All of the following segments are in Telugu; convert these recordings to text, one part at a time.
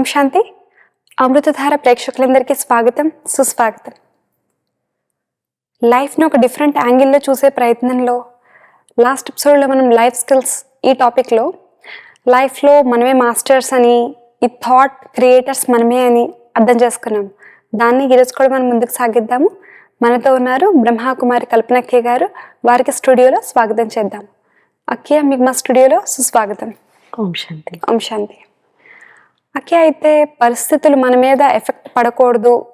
ఓం శాంతి. అమృతధార ప్రేక్షకులందరికీ స్వాగతం సుస్వాగతం. లైఫ్ను ఒక డిఫరెంట్ యాంగిల్లో చూసే ప్రయత్నంలో లాస్ట్ ఎపిసోడ్లో మనం లైఫ్ స్కిల్స్ ఈ టాపిక్లో లైఫ్లో మనమే మాస్టర్స్ అని ఈ థాట్ క్రియేటర్స్ మనమే అని అర్థం చేసుకున్నాం. దాన్ని ఈరోజు కూడా మనం ముందుకు సాగిద్దాము. మనతో ఉన్నారు బ్రహ్మకుమారి కల్పనక్య గారు. వారికి స్టూడియోలో స్వాగతం చేద్దాం. అక్కయ్య మీకు మా స్టూడియోలో సుస్వాగతం. ఓం శాంతి. ఓం శాంతి. అకే అయితే పరిస్థితులు మన మీద ఎఫెక్ట్ పడకూడదు.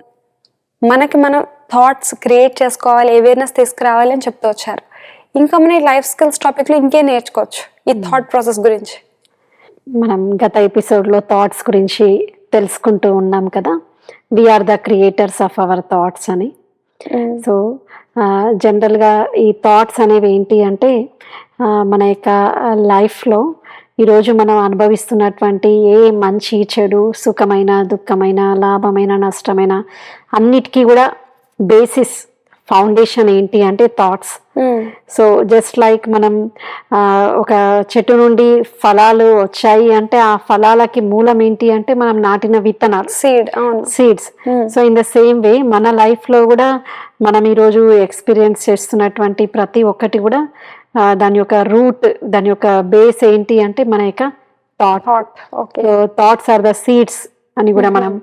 మనకి మనం థాట్స్ క్రియేట్ చేసుకోవాలి అవేర్నెస్ తీసుకురావాలి అని చెప్తూ వచ్చారు. ఇంకా మన లైఫ్ స్కిల్స్ టాపిక్లో ఇంకేం నేర్చుకోవచ్చు ఈ థాట్ ప్రాసెస్ గురించి. మనం గత ఎపిసోడ్లో థాట్స్ గురించి తెలుసుకుంటూ ఉన్నాం కదా? We are the creators of our thoughts అని. సో జనరల్గా ఈ థాట్స్ అనేవి ఏంటి అంటే మన యొక్క లైఫ్లో ఈరోజు మనం అనుభవిస్తున్నటువంటి ఏ మంచి చెడు సుఖమైన దుఃఖమైన లాభమైన నష్టమైన అన్నిటికీ కూడా బేసిస్ ఫౌండేషన్ ఏంటి అంటే థాట్స్ సో జస్ట్ లైక్ మనం ఒక చెట్టు నుండి ఫలాలు వచ్చాయి అంటే ఆ ఫలాలకి మూలం ఏంటి అంటే మనం నాటిన విత్తనాలు. Seed seeds so in the same way మన లైఫ్లో కూడా మనం ఈరోజు ఎక్స్పీరియన్స్ చేస్తున్నటువంటి ప్రతి ఒక్కటి కూడా దాని యొక్క రూట్ దాని యొక్క బేస్ ఏంటి అంటే మన యొక్క thought thoughts are the seeds అని కూడా మనం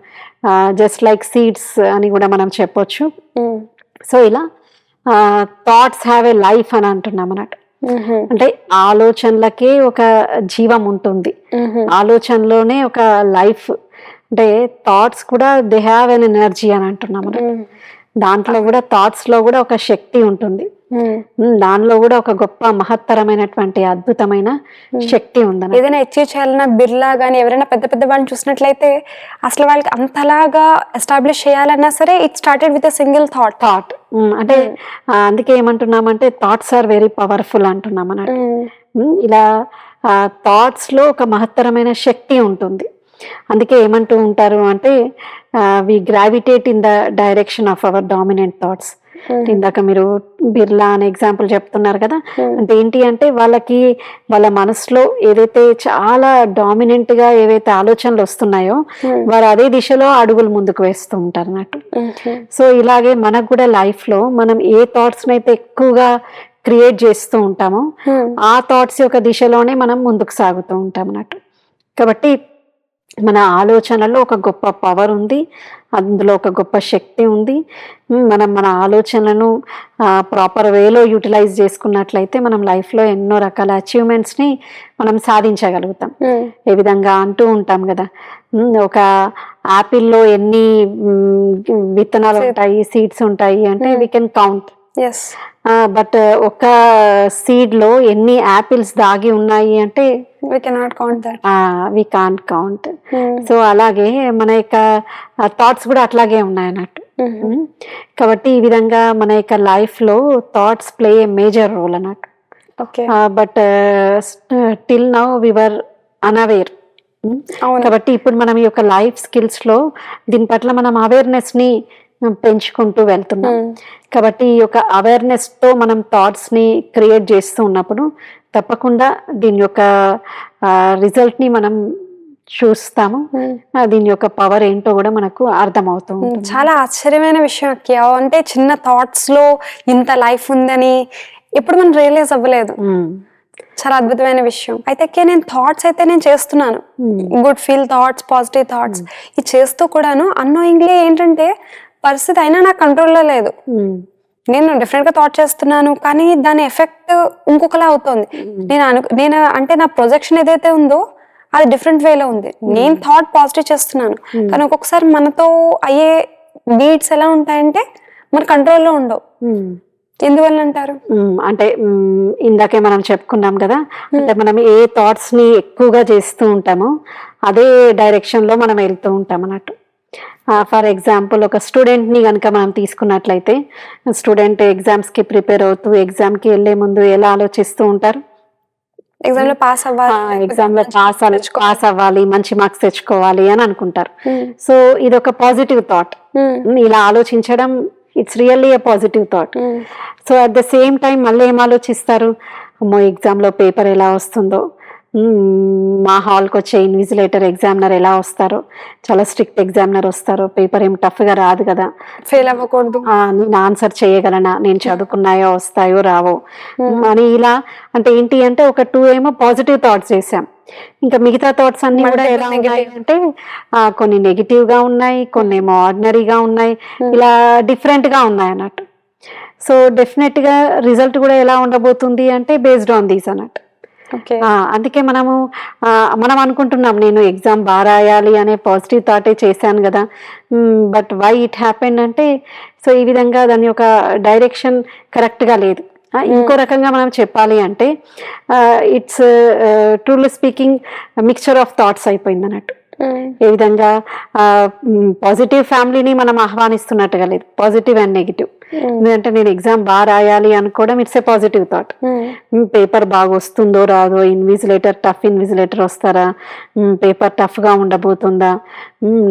జస్ట్ లైక్ సీడ్స్ అని కూడా మనం చెప్పొచ్చు. సో ఇలా థాట్స్ హ్యావ్ ఏ లైఫ్ అని అంటున్నాం అన్నట్టు అంటే ఆలోచనలకే ఒక జీవం ఉంటుంది. ఆలోచనలోనే ఒక లైఫ్ అంటే థాట్స్ కూడా దే హ్యావ్ ఎన్ ఎనర్జీ అని అంటున్నాం దాంట్లో కూడా థాట్స్లో కూడా ఒక శక్తి ఉంటుంది. దానిలో కూడా ఒక గొప్ప మహత్తరమైనటువంటి అద్భుతమైన శక్తి ఉందన్నమాట. ఏదైనా అచీవ్ చేయాలన్నా బిర్లా కానీ ఎవరైనా పెద్ద పెద్ద వాళ్ళని చూసినట్లయితే అసలు వాళ్ళకి అంతలాగా ఎస్టాబ్లిష్ చేయాలన్నా సరే it started with a single thought thought అంటే అందుకే ఏమంటున్నామంటే థాట్స్ ఆర్ వెరీ పవర్ఫుల్ అంటున్నాం అన్నట్టు ఇలా థాట్స్లో ఒక మహత్తరమైన శక్తి ఉంటుంది. అందుకే ఏమంటూ ఉంటారు అంటే we gravitate in the direction of our dominant thoughts ఇందాక మీరు బిర్లా అనే ఎగ్జాంపుల్ చెప్తున్నారు కదా. అంటే ఏంటి అంటే వాళ్ళకి వాళ్ళ మనసులో ఏదైతే చాలా డామినెంట్గా ఏవైతే ఆలోచనలు వస్తున్నాయో వారు అదే దిశలో అడుగులు ముందుకు వేస్తూ ఉంటారు అన్నట్టు. సో ఇలాగే మనకు కూడా లైఫ్లో మనం ఏ థాట్స్ అయితే ఎక్కువగా క్రియేట్ చేస్తూ ఉంటామో ఆ థాట్స్ యొక్క దిశలోనే మనం ముందుకు సాగుతూ ఉంటాం అన్నట్టు. కాబట్టి మన ఆలోచనలో ఒక గొప్ప పవర్ ఉంది అందులో ఒక గొప్ప శక్తి ఉంది. మనం మన ఆలోచనలను ప్రాపర్ వేలో యూటిలైజ్ చేసుకున్నట్లయితే మనం లైఫ్లో ఎన్నో రకాల అచీవ్మెంట్స్ని మనం సాధించగలుగుతాం. ఏ విధంగా అంటూ ఉంటాం కదా. ఒక యాపిల్లో ఎన్ని విత్తనాలు ఉంటాయి సీడ్స్ ఉంటాయి అంటే వీ కెన్ కౌంట్ బట్ ఒక సీడ్లో ఎన్ని యాపిల్స్ దాగి ఉన్నాయి అంటే we cannot count that we can't count so అలాగే మన యొక్క థాట్స్ కూడా అట్లాగే ఉన్నాయి అన్నట్టు ఉమ్. కాబట్టి ఈ విధంగా మన యొక్క లైఫ్లో thoughts play a major role అన్నట్టు. Okay but till now we were unaware కాబట్టి ఇప్పుడు మనం ఈ యొక్క లైఫ్ స్కిల్స్లో దీని పట్ల మనం అవేర్నెస్ని పెంచుకుంటూ వెళ్తున్నాం. కాబట్టి ఈ యొక్క అవేర్నెస్తో మనం థాట్స్ని క్రియేట్ చేస్తూ ఉన్నప్పుడు తప్పకుండా దీని యొక్క రిజల్ట్ని మనం చూస్తాము. దీని యొక్క పవర్ ఏంటో కూడా మనకు అర్థమవుతూ ఉంటుంది. చాలా ఆశ్చర్యమైన విషయం అంటే చిన్న థాట్స్లో ఇంత లైఫ్ ఉందని ఎప్పుడు మనం రియలైజ్ అవ్వలేదు. చాలా అద్భుతమైన విషయం. అయితే నేను థాట్స్ అయితే నేను చేస్తున్నాను. Good feel thoughts positive thoughts ఇది చేస్తూ కూడాను అన్నోయింగ్లీ ఏంటంటే పరిస్థితి అయినా నా కంట్రోల్లో లేదు. ఉమ్. నేను డిఫరెంట్గా థాట్ చేస్తున్నాను కానీ దాని ఎఫెక్ట్ ఇంకొకలా అవుతుంది. నేను అను నేను అంటే నా ప్రొజెక్షన్ ఏదైతే ఉందో అది డిఫరెంట్ వేలో ఉంది. నేను థాట్ పాజిటివ్ చేస్తున్నాను. కానీ ఒక్కొక్కసారి మనతో అయ్యే బీట్స్ ఎలా ఉంటాయంటే మన కంట్రోల్లో ఉండవు. ఎందువల్ల అంటారు. అంటే ఇందాకే మనం చెప్పుకున్నాం కదా అంటే మనం ఏ థాట్స్ని ఎక్కువగా చేస్తూ ఉంటామో అదే డైరెక్షన్లో మనం వెళ్తూ ఉంటాం అన్నట్టు. ఫర్ ఎగ్జాంపుల్ ఒక స్టూడెంట్ని కనుక మనం తీసుకున్నట్లయితే స్టూడెంట్ ఎగ్జామ్స్కి ప్రిపేర్ అవుతూ ఎగ్జామ్కి వెళ్ళే ముందు ఎలా ఆలోచిస్తూ ఉంటారు ఎగ్జామ్లో పాస్ అవ్వాలి ఎగ్జామ్లో పాస్ పాస్ అవ్వాలి మంచి మార్క్స్ తెచ్చుకోవాలి అని అనుకుంటారు. సో ఇది ఒక పాజిటివ్ థాట్. ఇలా ఆలోచించడం it's really a positive thought. So at the same time మళ్ళీ ఏం ఆలోచిస్తారు అమ్మో ఎగ్జామ్లో పేపర్ ఎలా వస్తుందో మా హాల్కి వచ్చే ఇన్విజిలేటర్ ఎగ్జామినర్ ఎలా వస్తారో చాలా స్ట్రిక్ట్ ఎగ్జామినర్ వస్తారో పేపర్ ఏం టఫ్గా రాదు కదా. ఫెయిల్ అవ్వకూడదు. నేను ఆన్సర్ చేయగలనా? నేను చదువుకున్నాయో వస్తాయో రావో? అని ఇలా అంటే ఏంటి అంటే ఒక టూ ఏమో పాజిటివ్ థాట్స్ చేసాం ఇంకా మిగతా థాట్స్ అన్ని కూడా ఎలా ఉన్నాయి అంటే కొన్ని నెగిటివ్గా ఉన్నాయి కొన్ని ఏమో ఆర్డినరీగా ఉన్నాయి. ఇలా డిఫరెంట్గా ఉన్నాయి అన్నట్టు సో డెఫినెట్గా రిజల్ట్ కూడా ఎలా ఉండబోతుంది అంటే బేస్డ్ ఆన్ దీస్ అన్నట్టు. అందుకే మనము మనం అనుకుంటున్నాం నేను ఎగ్జామ్ బాగా రాయాలి అనే పాజిటివ్ థాటే చేశాను కదా. బట్ వై ఇట్ హ్యాపెండ్ అంటే సో ఈ విధంగా దాని యొక్క డైరెక్షన్ కరెక్ట్గా లేదు. ఇంకో రకంగా మనం చెప్పాలి అంటే it's truly speaking mixture of thoughts అయిపోయింది అన్నట్టు ఏ విధంగా పాజిటివ్ ఫ్యామిలీని మనం ఆహ్వానిస్తున్నట్టుగా లేదు. పాజిటివ్ అండ్ నెగిటివ్ ఎందుకంటే నేను ఎగ్జామ్ బాగా రాయాలి అనుకోవడం it's a positive thought paper బాగా వస్తుందో రాదో ఇన్విజిలేటర్ టఫ్ ఇన్విజిలేటర్ వస్తారా? పేపర్ టఫ్గా ఉండబోతుందా?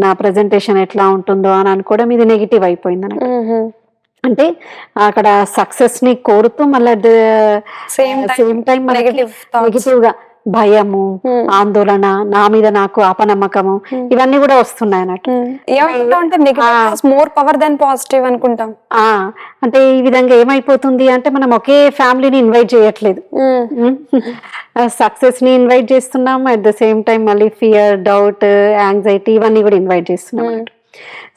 నా ప్రజెంటేషన్ ఎట్లా ఉంటుందో అని అనుకోవడం ఇది నెగిటివ్ అయిపోయింది అన్నట్టు అంటే అక్కడ సక్సెస్ని కోరుతూ మళ్ళీ సేమ్ టైం. నెగిటివ్గా భయము ఆందోళన నా మీద నాకు అపనమ్మకము ఇవన్నీ కూడా వస్తున్నాయి అన్నట్టు. మోర్ పవర్ దాన్ పాజిటివ్ అనుకుంటాం. ఆ. అంటే ఈ విధంగా ఏమైపోతుంది అంటే మనం ఒకే ఫ్యామిలీని ఇన్వైట్ చేయట్లేదు. సక్సెస్ని ఇన్వైట్ చేస్తున్నాం అట్ ద సేమ్ టైం మళ్ళీ ఫియర్ డౌట్ యాంగ్జైటీ ఇవన్నీ కూడా ఇన్వైట్ చేస్తున్నాం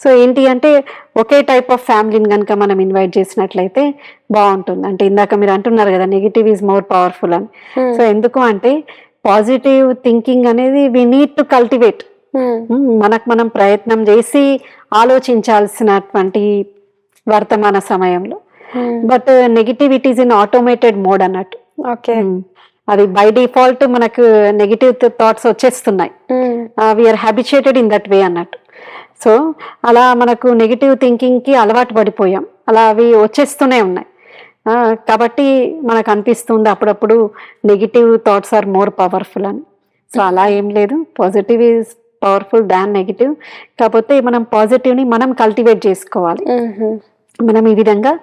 సో ఏంటి అంటే ఒకే టైప్ ఆఫ్ ఫ్యామిలీని కనుక మనం ఇన్వైట్ చేసినట్లయితే బాగుంటుంది. అంటే ఇందాక మీరు అంటున్నారు కదా నెగిటివ్ ఈజ్ మోర్ పవర్ఫుల్ అని. సో ఎందుకు అంటే పాజిటివ్ థింకింగ్ అనేది వి నీడ్ టు కల్టివేట్ మనకు మనం ప్రయత్నం చేసి ఆలోచించాల్సినటువంటి వర్తమాన సమయంలో. But negativities in automated mode అన్నట్టు. Okay um. అది బై డిఫాల్ట్ మనకు నెగిటివ్ థాట్స్ వచ్చేస్తున్నాయి. We are habituated in that way అన్నట్టు. సో అలా మనకు నెగిటివ్ థింకింగ్కి అలవాటు పడిపోయాం. అలా అవి వచ్చేస్తూనే ఉన్నాయి. కాబట్టి మనకు అనిపిస్తుంది అప్పుడప్పుడు negative thoughts are more powerful అని. సో అలా ఏం లేదు. Positive is powerful than negative కాకపోతే మనం పాజిటివ్ని మనం కల్టివేట్ చేసుకోవాలి. మనం ఈ విధంగా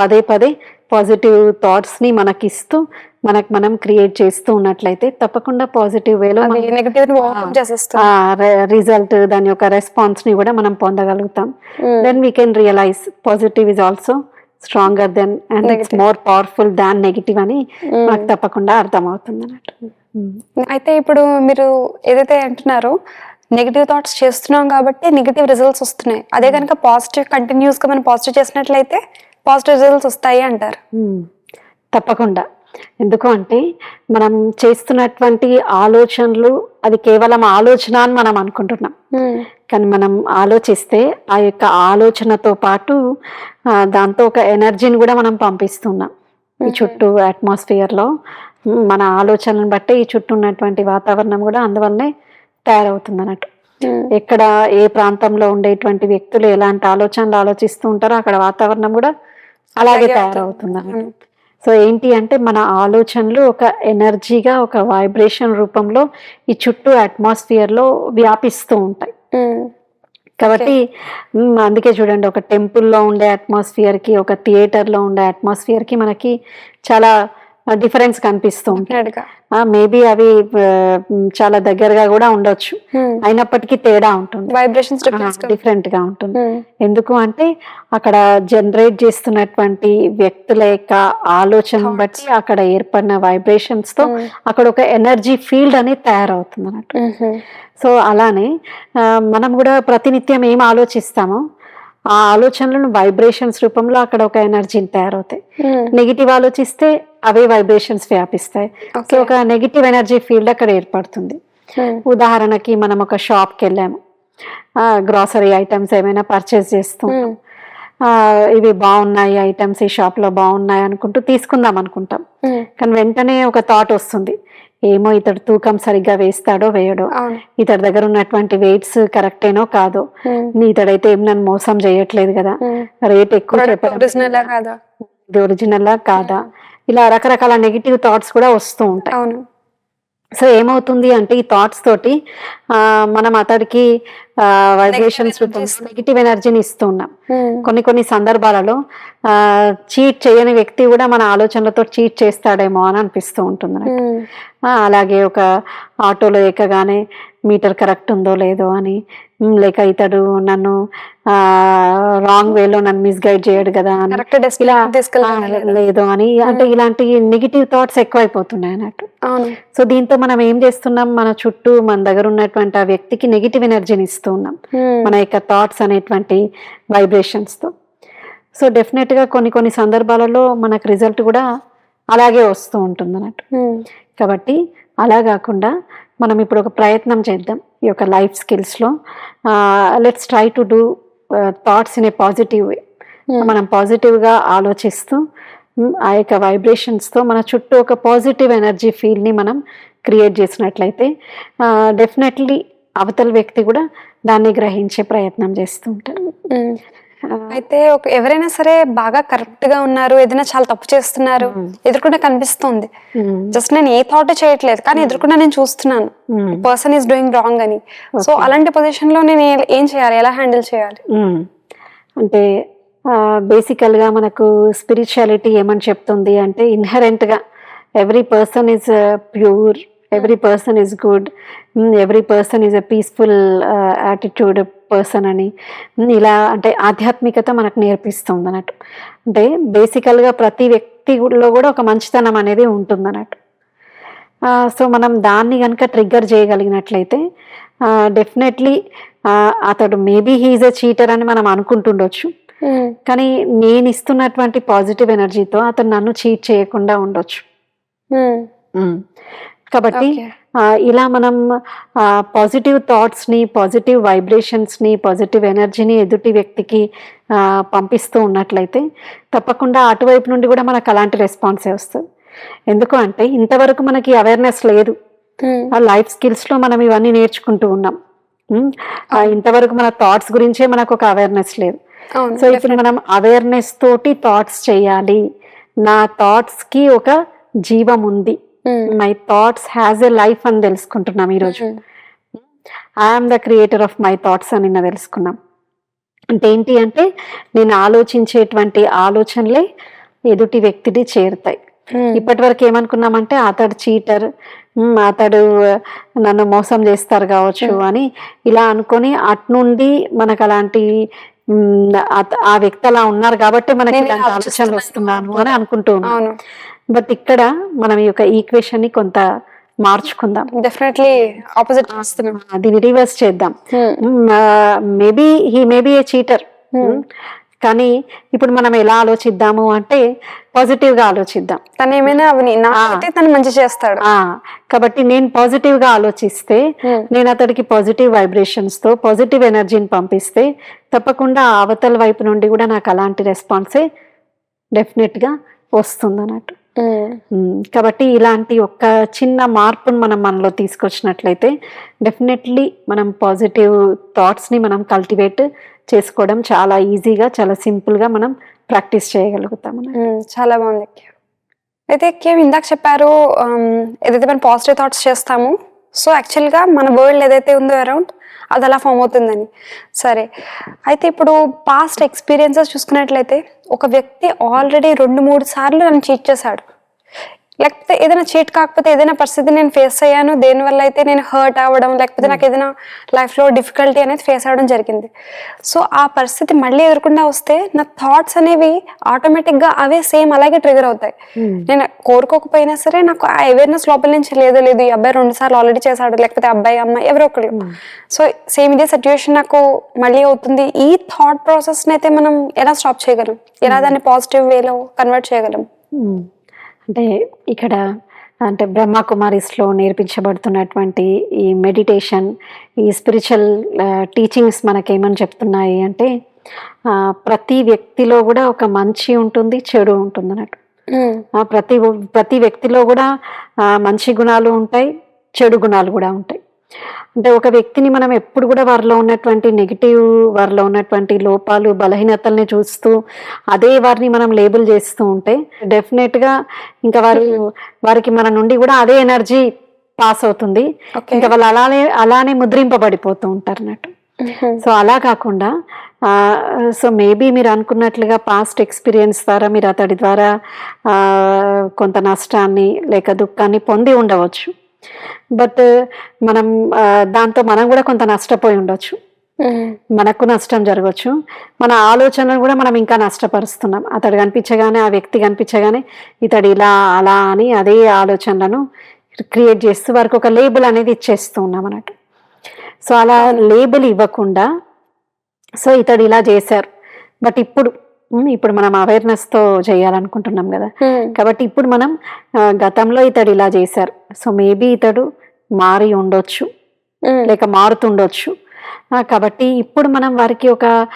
పదే పదే పాజిటివ్ థాట్స్ని మనకిస్తూ మనకు మనం క్రియేట్ చేస్తూ ఉన్నట్లయితే తప్పకుండా పాజిటివ్ వేలో రిజల్ట్ దాని యొక్క రెస్పాన్స్ని కూడా మనం పొందగలుగుతాం. Then we can realise positive is also stronger then and it's more powerful than negative అని మనకు తప్పకుండా అర్థమవుతుంది అన్నట్టు అయితే ఇప్పుడు మీరు ఏదైతే అంటున్నారో నెగిటివ్ థాట్స్ చేస్తున్నాం కాబట్టి నెగిటివ్ రిజల్ట్స్ వస్తున్నాయి. అదే కనుక పాజిటివ్ కంటిన్యూస్గా మనం పాజిటివ్ చేసినట్లయితే పాజిటివ్ రిజల్ట్స్ వస్తాయి అంటారు. తప్పకుండా. ఎందుకు అంటే మనం చేస్తున్నటువంటి ఆలోచనలు అది కేవలం ఆలోచన అని మనం అనుకుంటున్నాం. కానీ మనం ఆలోచిస్తే ఆ యొక్క ఆలోచనతో పాటు దాంతో ఒక ఎనర్జీని కూడా మనం పంపిస్తున్నాం. ఈ చుట్టూ అట్మాస్ఫియర్లో మన ఆలోచనలను బట్టి ఈ చుట్టూ ఉన్నటువంటి వాతావరణం కూడా అందువల్లనే తయారవుతుంది అన్నట్టు. ఎక్కడ ఏ ప్రాంతంలో ఉండేటువంటి వ్యక్తులు ఎలాంటి ఆలోచనలు ఆలోచిస్తూ ఉంటారో అక్కడ వాతావరణం కూడా అలాగే తయారవుతుంది అన్నట్టు. సో ఏంటి అంటే మన ఆలోచనలు ఒక ఎనర్జీగా ఒక వైబ్రేషన్ రూపంలో ఈ చుట్టూ అట్మాస్ఫియర్లో వ్యాపిస్తూ ఉంటాయి. కాబట్టి అందుకే చూడండి ఒక టెంపుల్లో ఉండే అట్మాస్ఫియర్కి ఒక థియేటర్లో ఉండే అట్మాస్ఫియర్కి మనకి చాలా డిఫరెన్స్ కనిపిస్తూ గా. మేబీ అవి చాలా దగ్గరగా కూడా ఉండొచ్చు. అయినప్పటికీ తేడా ఉంటుంది. వైబ్రేషన్స్ డిఫరెంట్గా ఉంటుంది. ఎందుకు అంటే అక్కడ జనరేట్ చేస్తున్నటువంటి వ్యక్తుల యొక్క ఆలోచన బట్టి అక్కడ ఏర్పడిన వైబ్రేషన్స్తో అక్కడ ఒక ఎనర్జీ ఫీల్డ్ అనేది తయారవుతుంది అన్నట్టు సో అలానే మనం కూడా ప్రతినిత్యం ఏం ఆలోచిస్తామో ఆ ఆలోచనలను వైబ్రేషన్స్ రూపంలో అక్కడ ఒక ఎనర్జీని తయారవుతాయి. నెగిటివ్ ఆలోచిస్తే అవే వైబ్రేషన్స్ వ్యాపిస్తాయి. సో ఒక నెగిటివ్ ఎనర్జీ ఫీల్డ్ అక్కడ ఏర్పడుతుంది. ఉదాహరణకి మనం ఒక షాప్కి వెళ్ళాము. గ్రాసరీ ఐటమ్స్ ఏమైనా పర్చేస్ చేస్తాం ఆ, ఇవి బాగున్నాయి ఐటమ్స్ ఈ షాప్లో బాగున్నాయి అనుకుంటూ తీసుకుందాం అనుకుంటాం. కానీ వెంటనే ఒక థాట్ వస్తుంది. ఏమో ఇతడు తూకం సరిగ్గా వేస్తాడో వేయడో. ఇతడి దగ్గర ఉన్నటువంటి వెయిట్స్ కరెక్టేనో కాదో. ఇతడైతే ఏం నన్ను మోసం చేయట్లేదు కదా. రేట్ ఎక్కువ ఇది ఒరిజినల్ కాదా? ఇలా రకరకాల నెగిటివ్ థాట్స్ కూడా వస్తూ ఉంటాయి. సో ఏమవుతుంది అంటే ఈ థాట్స్ తోటి ఆ, మనం అతడికి వైబ్రేషన్స్ నెగిటివ్ ఎనర్జీని ఇస్తున్నాం. కొన్ని కొన్ని సందర్భాలలో చీట్ చేయని వ్యక్తి కూడా మన ఆలోచనలతో చీట్ చేస్తాడేమో అని అనిపిస్తూ ఉంటుంది. ఆ, అలాగే ఒక ఆటోలో ఎక్కగానే మీటర్ కరెక్ట్ ఉందో లేదో అని. లేక ఇతడు నన్ను రాంగ్ వేలో నన్ను మిస్గైడ్ చేయడు కదా అని. లేదు అని. అంటే ఇలాంటి నెగిటివ్ థాట్స్ ఎక్కువైపోతున్నాయి అన్నట్టు. సో దీంతో మనం ఏం చేస్తున్నాం? మన చుట్టూ మన దగ్గర ఉన్నటువంటి ఆ వ్యక్తికి నెగిటివ్ ఎనర్జీని ఇస్తూ ఉన్నాం Hmm. మన యొక్క థాట్స్ అనేటువంటి వైబ్రేషన్స్తో సో డెఫినెట్గా కొన్ని కొన్ని సందర్భాలలో మనకు రిజల్ట్ కూడా అలాగే వస్తూ ఉంటుంది అన్నట్టు Hmm. కాబట్టి అలా కాకుండా మనం ఇప్పుడు ఒక ప్రయత్నం చేద్దాం ఈ యొక్క life స్కిల్స్లో let's try to do thoughts in a positive way. మనం పాజిటివ్గా ఆలోచిస్తూ ఆ యొక్క వైబ్రేషన్స్తో మన చుట్టూ ఒక పాజిటివ్ ఎనర్జీ ఫీల్ని మనం క్రియేట్ చేసినట్లయితే డెఫినెట్లీ అవతల వ్యక్తి కూడా దాన్ని గ్రహించే ప్రయత్నం చేస్తూ ఉంటారు. ఆ, అయితే ఒక ఎవరైనా సరే బాగా కరెక్ట్గా ఉన్నారు ఏదైనా చాలా తప్పు చేస్తున్నారు. ఎదుర్కొంటే కనిపిస్తుంది. జస్ట్ నేను ఏ థాట్ చేయట్లేదు కానీ ఎదుర్కొన్నా నేను చూస్తున్నాను. పర్సన్ ఈస్ డూయింగ్ రాంగ్ అని. సో. అలాంటి పొజిషన్లో నేను ఏ- చేయాలి? ఎలా హ్యాండిల్ చేయాలి. అంటే బేసికల్గా మనకు స్పిరిచువాలిటీ ఏమని చెప్తుంది అంటే ఇన్హరెంట్గా every person is pure every person is good every person is a peaceful attitude person అని. మ్, ఇలా అంటే ఆధ్యాత్మికత మనకు నేర్పిస్తుంది అన్నట్టు. అంటే బేసికల్గా ప్రతి వ్యక్తిలో కూడా ఒక మంచితనం అనేది ఉంటుంది అన్నట్టు. సో మనం దాన్ని కనుక ట్రిగ్గర్ చేయగలిగినట్లయితే డెఫినెట్లీ అతడు maybe he is a cheater అని మనం అనుకుంటుండొచ్చు. Hmm. కానీ నేను ఇస్తున్నటువంటి పాజిటివ్ ఎనర్జీతో అతను నన్ను చీట్ చేయకుండా ఉండొచ్చు. Hmm. కాబట్టి ఇలా మనం పాజిటివ్ థాట్స్ని పాజిటివ్ వైబ్రేషన్స్ని పాజిటివ్ ఎనర్జీని ఎదుటి వ్యక్తికి పంపిస్తూ ఉన్నట్లయితే తప్పకుండా అటువైపు నుండి కూడా మనకు అలాంటి రెస్పాన్సే వస్తుంది. ఎందుకు అంటే ఇంతవరకు మనకి అవేర్నెస్ లేదు. Hmm. ఆ లైఫ్ స్కిల్స్లో మనం ఇవన్నీ నేర్చుకుంటూ ఉన్నాం. ఆ, ఇంతవరకు మన థాట్స్ గురించే మనకు ఒక అవేర్నెస్ లేదు. సో ఇప్పుడు మనం అవేర్నెస్ తోటి థాట్స్ చేయాలి. నా థాట్స్కి ఒక జీవం ఉంది. Hmm. My thoughts has a life అని తెలుసుకుంటున్నాం ఈరోజు. Hmm. I'm the creator of my thoughts అని నిన్న తెలుసుకున్నాం. అంటే ఏంటి అంటే నేను ఆలోచించేటువంటి ఆలోచనలే ఎదుటి వ్యక్తిని చేరుతాయి. Hmm. ఇప్పటి వరకు ఏమనుకున్నామంటే అతడు చీటర్ అతడు నన్ను మోసం చేస్తారు కావచ్చు అని ఇలా అనుకొని అటు నుండి మనకు అలాంటి ఆ వ్యక్తి అలా ఉన్నారు కాబట్టి మనకి ఇలాంటి ఆలోచనలు. వస్తున్నాను అని అనుకుంటూ ఉన్నాం అవును. బట్ ఇక్కడ మనం ఈ యొక్క ఈక్వేషన్ని కొంత మార్చుకుందాం. డెఫినెట్లీ ఆపోజిట్ దీన్ని రివర్స్ చేద్దాం. Maybe he maybe a cheater. కానీ ఇప్పుడు మనం ఎలా ఆలోచిద్దాము అంటే పాజిటివ్గా ఆలోచిద్దాం తను ఏమైనా తను మంచి చేస్తాడు కాబట్టి నేను పాజిటివ్గా ఆలోచిస్తే Hmm. నేను అతడికి పాజిటివ్ వైబ్రేషన్స్తో పాజిటివ్ ఎనర్జీని పంపిస్తే తప్పకుండా అవతల వైపు నుండి కూడా నాకు అలాంటి రెస్పాన్సే డెఫినెట్గా వస్తుంది అన్నట్టు Hmm. మ్మ్. కాబట్టి ఇలాంటి ఒక్క చిన్న మార్పును మనం మనలో తీసుకొచ్చినట్లయితే డెఫినెట్లీ మనం పాజిటివ్ థాట్స్ని మనం కల్టివేట్ చేసుకోవడం చాలా ఈజీగా చాలా సింపుల్గా మనం ప్రాక్టీస్ చేయగలుగుతాం చాలా బాగుంది. అయితే కేవ్ ఇందాక చెప్పారు ఏదైతే మనం పాజిటివ్ థాట్స్ చేస్తాము సో యాక్చువల్గా మన వరల్డ్ ఏదైతే ఉందో అరౌండ్ అది అలా ఫామ్ అవుతుందని. సరే. అయితే ఇప్పుడు పాస్ట్ ఎక్స్పీరియన్సెస్ చూసుకున్నట్లయితే ఒక వ్యక్తి ఆల్రెడీ రెండు మూడు సార్లు నన్ను చీట్ చేశాడు. లేకపోతే ఏదైనా చీట్ కాకపోతే ఏదైనా పరిస్థితి నేను ఫేస్ అయ్యాను దేనివల్ల అయితే నేను హర్ట్ అవ్వడం లేకపోతే నాకు ఏదైనా లైఫ్లో డిఫికల్టీ అనేది ఫేస్ అవ్వడం జరిగింది. సో ఆ పరిస్థితి మళ్ళీ ఎదురకుండా వస్తే నా థాట్స్ అనేవి ఆటోమేటిక్గా అవే సేమ్ అలాగే ట్రిగర్ అవుతాయి. నేను కోరుకోకపోయినా సరే నాకు ఆ అవేర్నెస్ లోపల నుంచి లేదో లేదు ఈ అబ్బాయి రెండు సార్లు ఆల్రెడీ చేశాడు లేకపోతే అబ్బాయి అమ్మాయి ఎవరో ఒకరు సో సేమ్ ఇదే సిచ్యువేషన్ నాకు మళ్ళీ అవుతుంది. ఈ థాట్ ప్రాసెస్ని అయితే మనం ఎలా స్టాప్ చేయగలం? ఎలా దాన్ని పాజిటివ్ వేలో కన్వర్ట్ చేయగలం. అంటే ఇక్కడ అంటే బ్రహ్మ కుమారిస్లో నేర్పించబడుతున్నటువంటి ఈ మెడిటేషన్ ఈ స్పిరిచువల్ టీచింగ్స్ మనకేమని చెప్తున్నాయి అంటే ప్రతి వ్యక్తిలో కూడా ఒక మంచి ఉంటుంది చెడు ఉంటుంది అన్నట్టు. ప్రతి ప్రతి వ్యక్తిలో కూడా మంచి గుణాలు ఉంటాయి చెడు గుణాలు కూడా ఉంటాయి. అంటే ఒక వ్యక్తిని మనం ఎప్పుడు కూడా వారిలో ఉన్నటువంటి నెగిటివ్ వారిలో ఉన్నటువంటి లోపాలు బలహీనతల్ని చూస్తూ అదే వారిని మనం లేబుల్ చేస్తూ ఉంటే డెఫినెట్గా ఇంకా వారు వారికి మన నుండి కూడా అదే ఎనర్జీ పాస్ అవుతుంది. ఇంకా వాళ్ళు అలానే అలానే ముద్రింపబడిపోతూ ఉంటారు అన్నట్టు. సో అలా కాకుండా సో మేబీ మీరు అనుకున్నట్లుగా పాస్ట్ ఎక్స్పీరియన్స్ ద్వారా మీరు అతడి ద్వారా కొంత నష్టాన్ని లేక దుఃఖాన్ని పొంది ఉండవచ్చు. బట్ మనం దాంతో మనం కూడా కొంత నష్టపోయి ఉండొచ్చు. మనకు నష్టం జరగవచ్చు మన ఆలోచనలు కూడా మనం ఇంకా నష్టపరుస్తున్నాం. అతడు కనిపించగానే ఆ వ్యక్తి కనిపించగానే ఇతడు ఇలా అలా అని అదే ఆలోచనలను క్రియేట్ చేస్తూ వారికి ఒక లేబుల్ అనేది ఇచ్చేస్తూ ఉన్నాం అన్నట్టు. సో అలా లేబుల్ ఇవ్వకుండా సో ఇతడు ఇలా చేశారు. బట్ ఇప్పుడు ఇప్పుడు మనం అవేర్నెస్తో చేయాలనుకుంటున్నాం కదా. కాబట్టి ఇప్పుడు మనం గతంలో ఇతడు ఇలా చేశారు. సో మేబీ ఇతడు మారి ఉండొచ్చు. లేక మారుతుండొచ్చు. కాబట్టి ఇప్పుడు మనం వారికి ఒక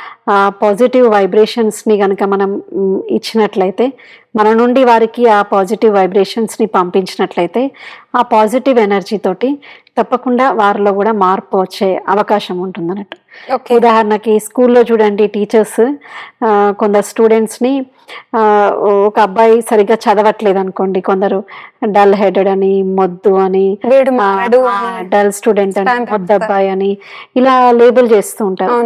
పాజిటివ్ వైబ్రేషన్స్ని కనుక మనం ఇచ్చినట్లయితే మన నుండి వారికి ఆ పాజిటివ్ వైబ్రేషన్స్ని పంపించినట్లయితే ఆ పాజిటివ్ ఎనర్జీ తోటి తప్పకుండా వారిలో కూడా మార్పు వచ్చే అవకాశం ఉంటుంది అన్నట్టు ఉదాహరణకి స్కూల్లో చూడండి టీచర్స్ కొందరు స్టూడెంట్స్ని ఒక అబ్బాయి సరిగ్గా చదవట్లేదు అనుకోండి కొందరు డల్ హెడెడ్ అని మొద్దు అని. డల్ స్టూడెంట్ అని మొద్దు అబ్బాయి అని ఇలా లేబుల్ చేస్తూ ఉంటారు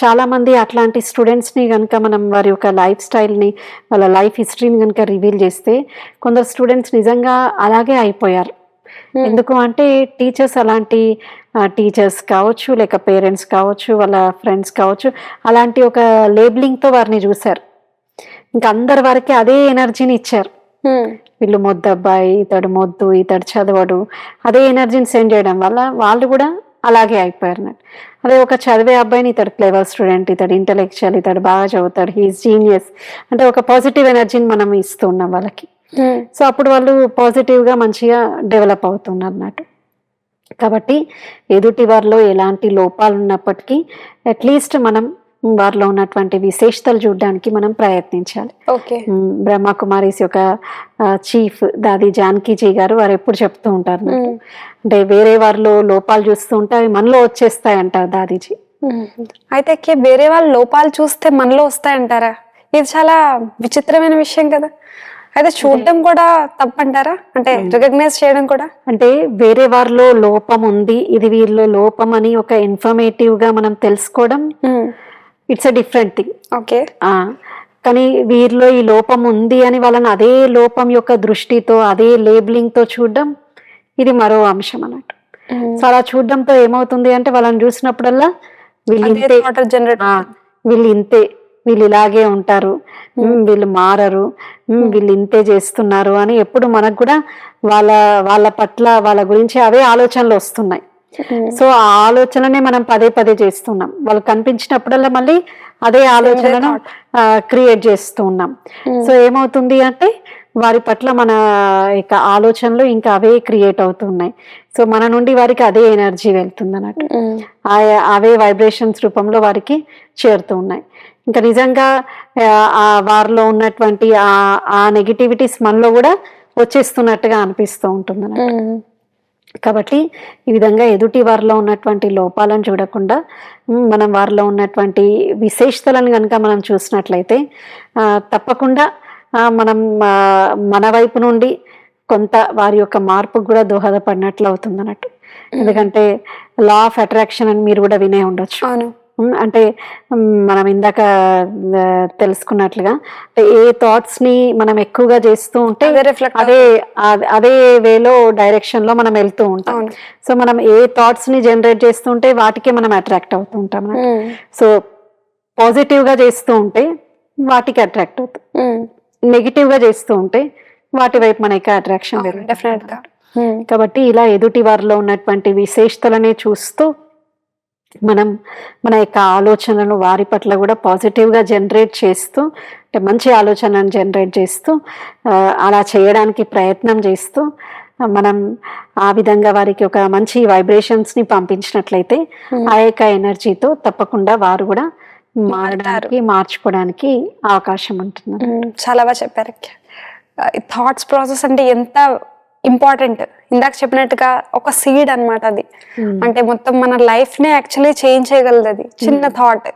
చాలా మంది అట్లాంటి స్టూడెంట్స్ని కనుక మనం వారి యొక్క లైఫ్ స్టైల్ని వాళ్ళ లైఫ్ హిస్టరీని కనుక రివీల్ చేస్తే కొందరు స్టూడెంట్స్ నిజంగా అలాగే అయిపోయారు. ఎందుకు అంటే టీచర్స్ అలాంటి టీచర్స్ కావచ్చు లేక పేరెంట్స్ కావచ్చు వాళ్ళ ఫ్రెండ్స్ కావచ్చు అలాంటి ఒక లేబులింగ్తో వారిని చూశారు ఇంకా అందరి వారికి అదే ఎనర్జీని ఇచ్చారు ఉమ్. వీళ్ళు మొద్దు అబ్బాయి ఇతడు మొద్దు ఇతడు చదవడు అదే ఎనర్జీని సెండ్ చేయడం వల్ల వాళ్ళు కూడా అలాగే అయిపోయారు అన్నట్టు అదే ఒక చదివే అబ్బాయిని ఇతడు క్లెవర్ స్టూడెంట్ ఇతడు ఇంటలెక్చువల్ ఇతడు బాగా చదువుతాడు హీస్ జీనియస్ అంటే ఒక పాజిటివ్ ఎనర్జీని మనం ఇస్తున్నాం వాళ్ళకి. సో అప్పుడు వాళ్ళు పాజిటివ్గా మంచిగా డెవలప్ అవుతున్నారు అన్నట్టు. కాబట్టి ఎదుటి వారిలో ఎలాంటి లోపాలు ఉన్నప్పటికీ అట్లీస్ట్ మనం వారిలో ఉన్నటువంటి విశేషతలు చూడడానికి మనం ప్రయత్నించాలి. ఓకే మ్, బ్రహ్మకుమారీస్ యొక్క చీఫ్ దాది జానకీజీ గారు వారు ఎప్పుడు చెప్తూ ఉంటారు. ఉమ్. అంటే వేరే వారిలో లోపాలు చూస్తూ ఉంటే అవి మనలో వచ్చేస్తాయి అంటారు దాదీజీ. అయితే వేరే వాళ్ళ లోపాలు చూస్తే మనలో వస్తాయంటారా? ఇది చాలా విచిత్రమైన విషయం కదా. అయితే చూడడం కూడా తప్పంటారా? అంటే రికగ్నైజ్ చేయడం కూడా? అంటే వేరే వారిలో లోపం ఉంది ఇది వీరిలో లోపం అని ఒక ఇన్ఫర్మేటివ్గా మనం తెలుసుకోవడం it's a different thing okay. కానీ వీరిలో ఈ లోపం ఉంది అని వాళ్ళని అదే లోపం యొక్క దృష్టితో అదే లేబులింగ్తో చూడడం ఇది మరో అంశం అన్నట్టు సో అలా చూడడంతో ఏమవుతుంది అంటే వాళ్ళని చూసినప్పుడల్లా వీళ్ళు ఇంతే. వీళ్ళు ఇంతే. వీళ్ళు ఇలాగే ఉంటారు. వీళ్ళు మారరు. వీళ్ళు ఇంతే చేస్తున్నారు అని ఎప్పుడు మనకు కూడా వాళ్ళ వాళ్ళ పట్ల వాళ్ళ గురించి అవే ఆలోచనలు వస్తున్నాయి. సో ఆ ఆలోచననే మనం పదే పదే చేస్తున్నాం. వాళ్ళు కనిపించినప్పుడల్లా మళ్ళీ అదే ఆలోచనను క్రియేట్ చేస్తూ ఉన్నాం. సో ఏమవుతుంది అంటే వారి పట్ల మన యొక్క ఆలోచనలు ఇంకా అవే క్రియేట్ అవుతున్నాయి. సో మన నుండి వారికి అదే ఎనర్జీ వెళ్తుంది అన్నట్టు. ఆ- అవే వైబ్రేషన్స్ రూపంలో వారికి చేరుతూ ఉన్నాయి. ఇంకా నిజంగా ఆ, వారిలో ఉన్నటువంటి ఆ ఆ నెగిటివిటీస్ మనలో కూడా వచ్చేస్తున్నట్టుగా అనిపిస్తూ ఉంటుంది అన్నట్టు. కాబట్టి ఈ విధంగా ఎదుటి వారిలో ఉన్నటువంటి లోపాలను చూడకుండా మనం వారిలో ఉన్నటువంటి విశేషతలను కనుక మనం చూసినట్లయితే తప్పకుండా మనం మన వైపు నుండి కొంత వారి యొక్క మార్పుకు కూడా దోహదపడినట్లు అవుతుంది అన్నట్టు. ఎందుకంటే లా ఆఫ్ అట్రాక్షన్ అని మీరు కూడా వినే ఉండొచ్చు. అవును. అంటే మనం ఇందాక తెలుసుకున్నట్లుగా ఏ థాట్స్ని మనం ఎక్కువగా చేస్తూ ఉంటే అదే అదే వేలో డైరెక్షన్లో మనం వెళ్తూ ఉంటాం. సో మనం ఏ థాట్స్ని జనరేట్ చేస్తుంటే వాటికే మనం అట్రాక్ట్ అవుతూ ఉంటాం. సో పాజిటివ్గా చేస్తూ ఉంటే వాటికి అట్రాక్ట్ అవుతాం. నెగిటివ్గా చేస్తూ ఉంటే వాటి వైపు మనకి అట్రాక్షన్. కాబట్టి ఇలా ఎదుటి వారిలో ఉన్నటువంటి విశేషతలనే చూస్తూ మనం మన యొక్క ఆలోచనలను వారి పట్ల కూడా పాజిటివ్గా జనరేట్ చేస్తూ అంటే మంచి ఆలోచనను జనరేట్ చేస్తూ అలా చేయడానికి ప్రయత్నం చేస్తూ మనం ఆ విధంగా వారికి ఒక మంచి వైబ్రేషన్స్ని పంపించినట్లయితే ఆ యొక్క ఎనర్జీతో తప్పకుండా వారు కూడా మారడానికి మార్చుకోవడానికి అవకాశం ఉంటుంది. చాలా బాగా చెప్పారు థాట్స్ ప్రాసెస్ అంటే ఎంత ఇంపార్టెంట్ ఇందాక చెప్పినట్టుగా ఒక సీడ్ అన్నమాట అది. అంటే మొత్తం మన లైఫ్ నే యాక్చువల్లీ చేంజ్ చేయగలదు అది చిన్న థాట్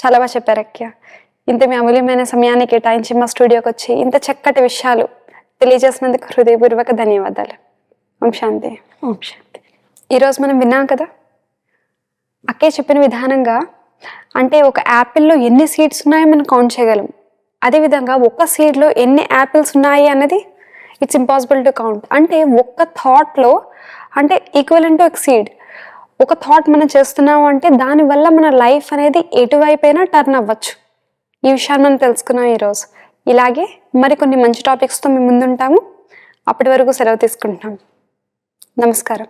చాలా బాగా చెప్పారు అక్క ఇంత మీ అమూల్యమైన సమయాన్ని కేటాయించి మా స్టూడియోకి వచ్చి ఇంత చక్కటి విషయాలు తెలియజేసినందుకు హృదయపూర్వక ధన్యవాదాలు. ఓం శాంతి. ఓం శాంతి. ఈరోజు మనం విన్నాం కదా? అక్కే చెప్పిన విధానంగా అంటే ఒక యాపిల్లో ఎన్ని సీడ్స్ ఉన్నాయో మనం కౌంట్ చేయగలం. అదేవిధంగా ఒక్క సీడ్లో ఎన్ని యాపిల్స్ ఉన్నాయి అన్నది ఇట్స్ ఇంపాసిబుల్ టు కౌంట్ అంటే ఒక్క థాట్లో అంటే ఈక్వల్ టు ఎక్సీడ్ ఒక థాట్ మనం చేస్తున్నాం అంటే దానివల్ల మన లైఫ్ అనేది ఎటువైపైనా టర్న్ అవ్వచ్చు. ఈ విషయాన్ని మనం తెలుసుకున్నాం ఈరోజు. ఇలాగే మరికొన్ని మంచి టాపిక్స్తో మేము ముందుంటాము. అప్పటి వరకు సెలవు తీసుకుంటున్నాం. నమస్కారం.